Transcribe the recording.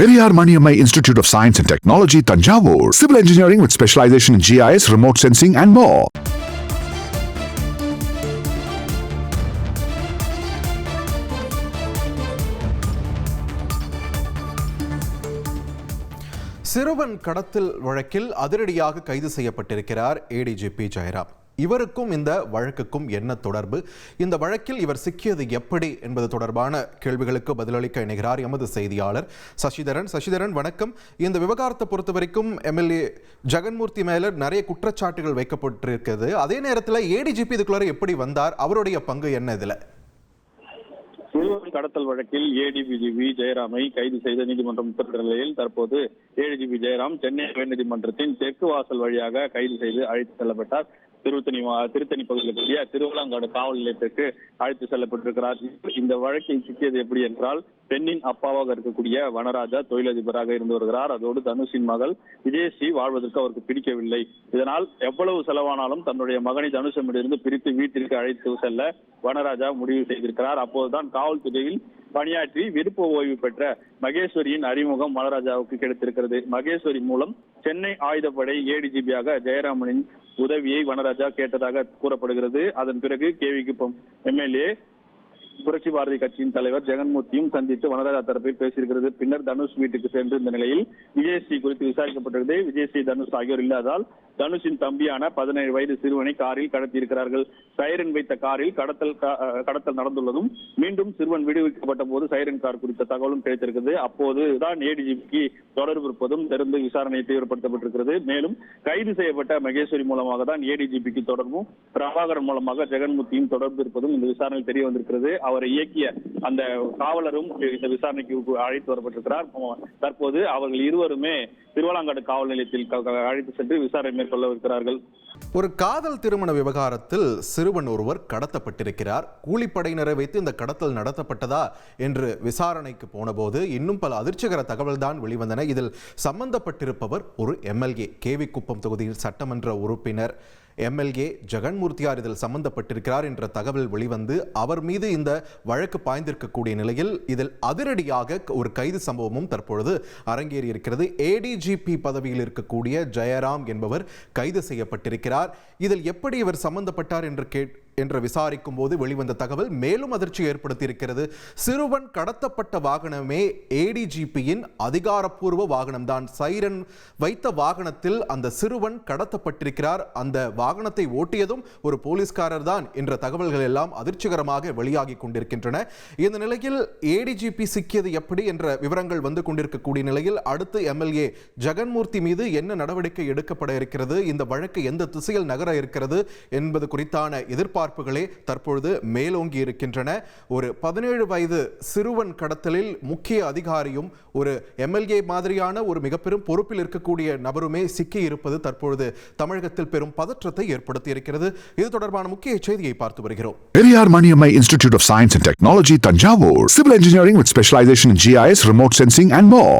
Periyar Maniammai institute of science and technology Thanjavur civil engineering with specialisation in GIS remote sensing and மோ சிறுவன் கடத்தல் வழக்கில் அதிரடியாக கைது செய்யப்பட்டிருக்கிறார் ஏடிஜிபி ஜெயராம் இவருக்கும் இந்த வழக்குக்கும் என்ன தொடர்பு? இந்த வழக்கில் இவர் சிக்கியது எப்படி என்பது தொடர்பான கேள்விகளுக்கு பதிலளிக்க இணைகிறார் எமது செய்தியாளர் சசிதரன். சசிதரன் வணக்கம். இந்த விவகாரத்தை பொறுத்த வரைக்கும் எம்எல்ஏ ஜெகன்மூர்த்தி மேல நிறைய குற்றச்சாட்டுகள் வைக்கப்பட்டிருக்கிறது. அதே நேரத்தில் ஏடிஜிபி இதுக்குள்ளார எப்படி வந்தார்? அவருடைய பங்கு என்ன இதுல? சிறுவன் கடத்தல் வழக்கில் ஏடிபிஜிபி ஜெயராமை கைது செய்த நீதிமன்றம் உத்தரவிட்ட நிலையில் தற்போது ஏடிஜிபி ஜெயராம் சென்னை உயர்நீதிமன்றத்தின் தெற்கு வாசல் வழியாக கைது செய்து அழைத்து செல்லப்பட்டார். திருத்தணி திருத்தணி பகுதியில் கூடிய திருவள்ளங்காடு காவல் நிலையத்திற்கு அழைத்து செல்லப்பட்டிருக்கிறார். இந்த வழக்கில் சிக்கியது எப்படி என்றால் பெண்ணின் அப்பாவாக இருக்கக்கூடிய வனராஜா தொழிலதிபராக இருந்து வருகிறார். அதோடு தனுஷின் மகள் விஜயஸ்ரீ வாழ்வதற்கு அவருக்கு பிடிக்கவில்லை. இதனால் எவ்வளவு செலவானாலும் தன்னுடைய மகனை தனுஷமிலிருந்து பிரித்து வீட்டிற்கு அழைத்து செல்ல வனராஜா முடிவு செய்திருக்கிறார். அப்போதுதான் காவல்துறையில் பணியாற்றி விருப்ப ஓய்வு பெற்ற மகேஸ்வரியின் அறிமுகம் வனராஜாவுக்கு கிடைத்திருக்கிறது. மகேஸ்வரி மூலம் சென்னை ஆயுதப்படை ஏடிஜிபியாக ஜெயராமனின் உதவியை வனராஜா கேட்டதாக கூறப்படுகிறது. அதன் பிறகு கேவி எம்எல்ஏ புரட்சி பாரதி கட்சியின் தலைவர் ஜெகன்மூர்த்தியும் சந்தித்து வனராஜா தரப்பில் பேசியிருக்கிறது. பின்னர் தனுஷ் வீட்டுக்கு சென்று இந்த நிலையில் விஜயஸ்ரீ குறித்து விசாரிக்கப்பட்டது விஜயஸ்ரீ தனுஷ் ஆகியோர் இல்லாதால் தனுஷின் தம்பியான பதினேழு வயது சிறுவனை காரில் கடத்தியிருக்கிறார்கள். சைரன் வைத்த காரில் கடத்தல் கடத்தல் நடந்துள்ளதும் மீண்டும் சிறுவன் விடுவிக்கப்பட்ட போது சைரன் கார் குறித்த தகவலும் கிடைத்திருக்கிறது. அப்போது தான் ஏடிஜிபிக்கு தொடர்பு இருப்பதும் தெரிந்து விசாரணை தீவிரப்படுத்தப்பட்டிருக்கிறது. மேலும் கைது செய்யப்பட்ட மகேஸ்வரி மூலமாக தான் ஏடிஜிபிக்கு தொடர்பும் பிரபாகரன் மூலமாக ஜெகன்மூர்த்தியும் தொடர்பு இருப்பதும் இந்த விசாரணையில் தெரிய வந்திருக்கிறது. அவரை இயக்கிய அந்த காவலரும் இந்த விசாரணைக்கு அழைத்து வரப்பட்டிருக்கிறார். தற்போது அவர்கள் இருவருமே திருவலாங்காடு காவல் நிலையத்தில் க- அழைத்து சென்று விசாரணை மேற்கொள்ளவிருக்கிறார்கள் ஒரு காதல் திருமண விவகாரத்தில் சிறுவன் ஒருவர் கடத்தப்பட்டிருக்கிறார். கூலிப்படையினரை வைத்து இந்த கடத்தல் நடத்தப்பட்டதா என்று விசாரணைக்கு போனபோது இன்னும் பல அதிர்ச்சிகர தகவல் தான் வெளிவந்தன. இதில் சம்பந்தப்பட்டிருப்பவர் ஒரு எம்எல்ஏ. கேவி குப்பம் தொகுதியில் சட்டமன்ற உறுப்பினர். எம்எல்ஏ ஜெகன்மூர்த்தியார் இதில் சம்பந்தப்பட்டிருக்கிறார் என்ற தகவல் வெளிவந்து அவர் மீது இந்த வழக்கு பாய்ந்திருக்கக்கூடிய நிலையில் இதில் அதிரடியாக ஒரு கைது சம்பவமும் தற்பொழுது அரங்கேறி இருக்கிறது ஏடிஜிபி பதவியில் இருக்கக்கூடிய ஜெயராம் என்பவர் கைது செய்யப்பட்டிருக்கிறார். இதில் எப்படி இவர் சம்பந்தப்பட்டார் என்று கேட் என்று விசாரிக்கும் போது வெளிவந்த தகவல் மேலும் அதிர்ச்சி ஏற்படுத்தியிருக்கிறது. சிறுவன் கடத்தப்பட்ட வாகனமே ஏடிஜிபியின் அதிகாரப்பூர்வ வாகனம்தான். சைரன் வைத்த வாகனத்தில் அந்த சிறுவன் கடத்தப்பட்டிருக்கிறார். அந்த வாகனத்தை ஓட்டியதும் ஒரு போலீஸ்காரர் தான் என்ற தகவல்கள் எல்லாம் அதிர்ச்சிகரமாக வெளியாகி கொண்டிருக்கின்றன. இந்த நிலையில் ஏடிஜிபி சிக்கியது எப்படி என்ற விவரங்கள் வந்து கொண்டிருக்கக்கூடிய நிலையில் அடுத்து எம்எல்ஏ ஜெகன்மூர்த்தி மீது என்ன நடவடிக்கை எடுக்கப்பட இருக்கிறது? இந்த வழக்கு எந்த திசையில் நகர இருக்கிறது? என்பது குறித்தான எதிர்பார்ப்புகளே தற்பொழுது மேலோங்கி இருக்கின்றன ஒரு பதினேழு வயது சிறுவன் கடத்தலில் முக்கிய அதிகாரியும் ஒரு எம்எல்ஏ மாதிரியான ஒரு மிக பெரும் பொறுப்பில் இருக்கக்கூடிய நபருமே சிக்கி இருப்பது தற்பொழுது தமிழகத்தில் பெரும் பதற்றத்தை ஏற்படுத்தி இருக்கிறது இது தொடர்பான முக்கிய செய்தியை பார்த்து வருகிறோம். Periyar Maniammai institute of science and technology Thanjavur. Civil engineering with specialisation GIS remote sensing and and.